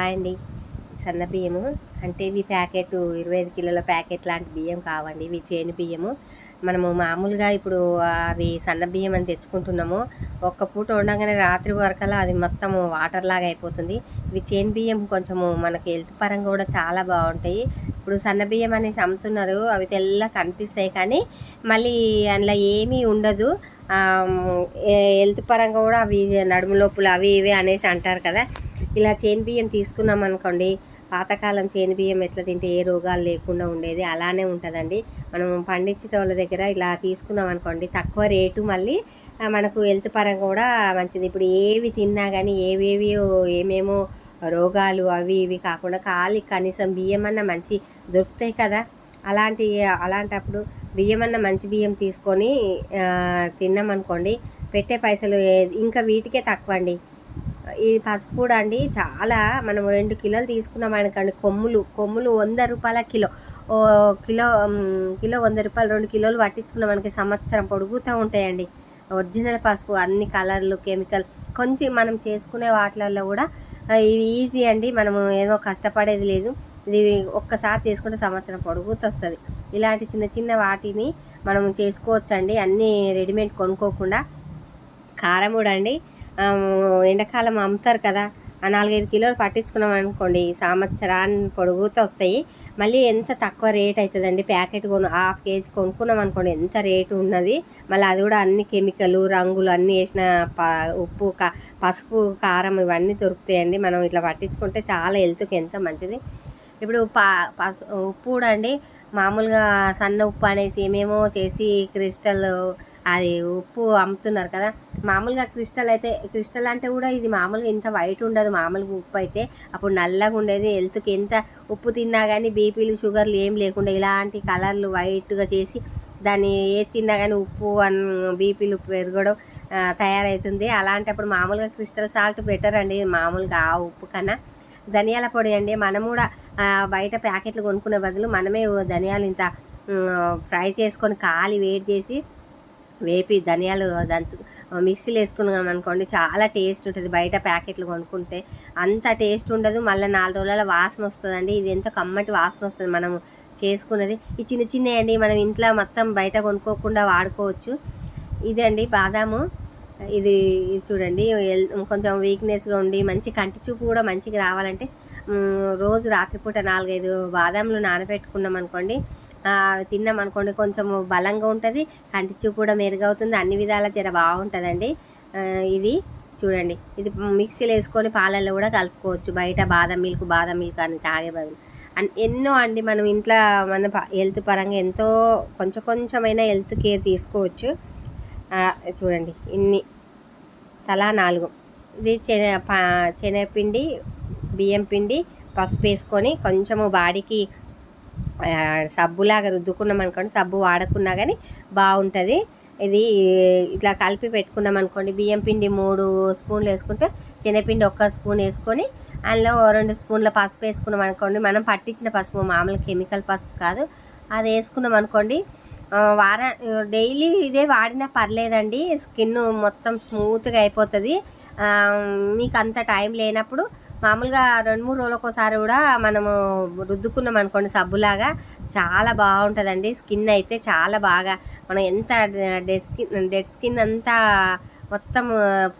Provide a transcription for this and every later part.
అండి. సన్న బియ్యము అంటే ఇవి ప్యాకెట్ ఇరవై ఐదు కిలోల ప్యాకెట్ లాంటి బియ్యం కావండి. ఇవి చేను బియ్యము. మనము మామూలుగా ఇప్పుడు అవి సన్న బియ్యం అని తెచ్చుకుంటున్నాము. ఒక్క పూట ఉండగానే రాత్రి వరకల్లా అది మొత్తం వాటర్ లాగా అయిపోతుంది. ఇవి చేను బియ్యం కొంచెము మనకి హెల్త్ పరంగా కూడా చాలా బాగుంటాయి. ఇప్పుడు సన్న బియ్యం అనేసి అమ్ముతున్నారు. అవి తెల్ల కనిపిస్తాయి కానీ మళ్ళీ అందులో ఏమీ ఉండదు. హెల్త్ పరంగా కూడా అవి నడుము లోపులు అవి ఇవి అనేసి అంటారు కదా. ఇలా చేను బియ్యం తీసుకున్నాం అనుకోండి పాతకాలం చేను బియ్యం ఎట్లా తింటే ఏ రోగాలు లేకుండా ఉండేది అలానే ఉంటుందండి. మనం పండించే వాళ్ళ దగ్గర ఇలా తీసుకున్నాం అనుకోండి తక్కువ రేటు మళ్ళీ మనకు హెల్త్ పరంగా కూడా మంచిది. ఇప్పుడు ఏవి తిన్నా కానీ ఏవేవి ఏమేమో రోగాలు అవి ఇవి కాకుండా ఖాళీ కనీసం బియ్యం అన్న మంచి దొరుకుతాయి కదా. అలాంటి అలాంటప్పుడు బియ్యం అన్న మంచి బియ్యం తీసుకొని తిన్నామనుకోండి పెట్టే పైసలు ఇంకా వీటికే తక్కువ అండి ఈ పసుపు కూడా అండి చాలా మనం రెండు కిలోలు తీసుకున్నాం అనుకోండి కొమ్ములు కొమ్ములు వంద రూపాయల కిలో. ఓ కిలో కిలో వంద రూపాయలు రెండు కిలోలు పట్టించుకున్నాం మనకి సంవత్సరం పొడుగుతూ ఉంటాయండి. ఒరిజినల్ పసుపు అన్ని కలర్లు కెమికల్ కొంచెం మనం చేసుకునే వాటిలలో కూడా ఇవి ఈజీ అండి. మనము ఏదో కష్టపడేది లేదు. ఇది ఒక్కసారి చేసుకుంటే సంవత్సరం పొడుగుతూ వస్తుంది. ఇలాంటి చిన్న చిన్న వాటిని మనం చేసుకోవచ్చండి. అన్నీ రెడీమేడ్ కొనుక్కోకుండా. కారం కూడా అండి. ఎండాకాలం అమ్ముతారు కదా. ఆ నాలుగైదు కిలోలు పట్టించుకున్నాం అనుకోండి సంవత్సరాన్ని పొడుగుతూ వస్తాయి. మళ్ళీ ఎంత తక్కువ రేట్ అవుతుందండి ప్యాకెట్ కొను హాఫ్ కేజీ కొనుక్కున్నాం అనుకోండి ఎంత రేటు ఉన్నది? మళ్ళీ అది కూడా అన్ని కెమికల్ రంగులు అన్నీ వేసిన ప ఉప్పు పసుపు కారం ఇవన్నీ దొరుకుతాయండి. మనం ఇట్లా పట్టించుకుంటే చాలా హెల్త్కి ఎంతో మంచిది. ఇప్పుడు పా పసు ఉప్పు కూడా అండి మామూలుగా సన్న ఉప్పు అనేసి ఏమేమో చేసి క్రిస్టల్ అది ఉప్పు అమ్ముతున్నారు కదా. మామూలుగా క్రిస్టల్ అయితే క్రిస్టల్ అంటే కూడా ఇది మామూలుగా ఇంత వైట్ ఉండదు మామూలుగా ఉప్పు అయితే. అప్పుడు నల్లగా ఉండేది హెల్త్కి ఎంత ఉప్పు తిన్నా కానీ బీపీలు షుగర్లు ఏం లేకుండా ఇలాంటి కలర్లు వైట్గా చేసి దాన్ని ఏది తిన్నా కానీ ఉప్పు అన్ బీపీలు పెరగడం తయారవుతుంది అలాంటప్పుడు మామూలుగా క్రిస్టల్ సాల్ట్ బెటర్ అండి మామూలుగా ఆ ఉప్పు కన్నా. ధనియాల పొడి అండి మనం కూడా బయట ప్యాకెట్లు కొనుక్కునే బదులు మనమే ధనియాలు ఇంత ఫ్రై చేసుకొని కాలి వేడి చేసి వేపి ధనియాలు దంచు మిక్సీలో వేసుకున్నాం అనుకోండి చాలా టేస్ట్ ఉంటుంది. బయట ప్యాకెట్లు కొనుక్కుంటే అంత టేస్ట్ ఉండదు. మళ్ళీ నాలుగు రోజుల వాసన వస్తుందండి. ఇది ఎంత కమ్మటి వాసన వస్తుంది మనం చేసుకున్నది. ఈ చిన్న చిన్నవి అండి మనం ఇంట్లో మొత్తం బయట కొనుక్కోకుండా వాడుకోవచ్చు. ఇదండి బాదాము. ఇది చూడండి కొంచెం వీక్నెస్గా ఉండి మంచి కంటి చూపు కూడా మంచిగా రావాలంటే రోజు రాత్రిపూట నాలుగైదు బాదాములు నానబెట్టుకున్నాం అనుకోండి తిన్నాం అనుకోండి కొంచెం బలంగా ఉంటుంది కంటి చూపు కూడా మెరుగవుతుంది అన్ని విధాలా జర బాగుంటుందండి. ఇది చూడండి ఇది మిక్సీలో వేసుకొని పాలల్లో కూడా కలుపుకోవచ్చు బయట బాదం మిల్క్ బాదం మిల్క్ అని తాగే బదులు. ఎన్నో అండి మనం ఇంట్లో మన హెల్త్ పరంగా ఎంతో కొంచెం కొంచెమైనా హెల్త్ కేర్ తీసుకోవచ్చు. చూడండి ఇన్ని. తలా నాలుగు. ఇది చెన పా శనగపిండి బియ్యం పిండి పసుపు వేసుకొని కొంచెము బాడీకి సబ్బులాగా రుద్దుకున్నాం అనుకోండి సబ్బు వాడకున్నా కానీ బాగుంటుంది ఇది ఇట్లా కలిపి పెట్టుకున్నాం అనుకోండి బియ్యం పిండి మూడు స్పూన్లు వేసుకుంటే శనగపిండి ఒక్క స్పూన్ వేసుకొని అందులో రెండు స్పూన్ల పసుపు వేసుకున్నాం అనుకోండి మనం పట్టించిన పసుపు మామూలు కెమికల్ పసుపు కాదు. అది వేసుకున్నాం అనుకోండి వార డైలీ ఇదే వాడినా పర్లేదండి స్కిన్ మొత్తం స్మూత్గా అయిపోతుంది. మీకు అంత టైం లేనప్పుడు మామూలుగా రెండు మూడు రోజులకు ఒకసారి కూడా మనము రుద్దుకున్నాం అనుకోండి సబ్బులాగా. చాలా బాగుంటుందండి. స్కిన్ అయితే చాలా బాగా మనం ఎంత డెడ్ స్కిన్ డెడ్ స్కిన్ అంతా మొత్తం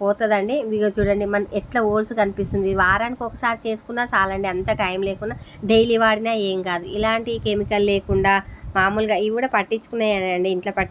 పోతుందండి. ఇదిగో చూడండి మన ఎట్లా ఓల్స్ కనిపిస్తుంది. వారానికి ఒకసారి చేసుకున్నా చాలండి. అంత టైం లేకుండా డైలీ వాడినా ఏం కాదు. ఇలాంటి కెమికల్ లేకుండా మామూలుగా ఇవి కూడా పట్టించుకున్నాయండి ఇంట్లో పట్టి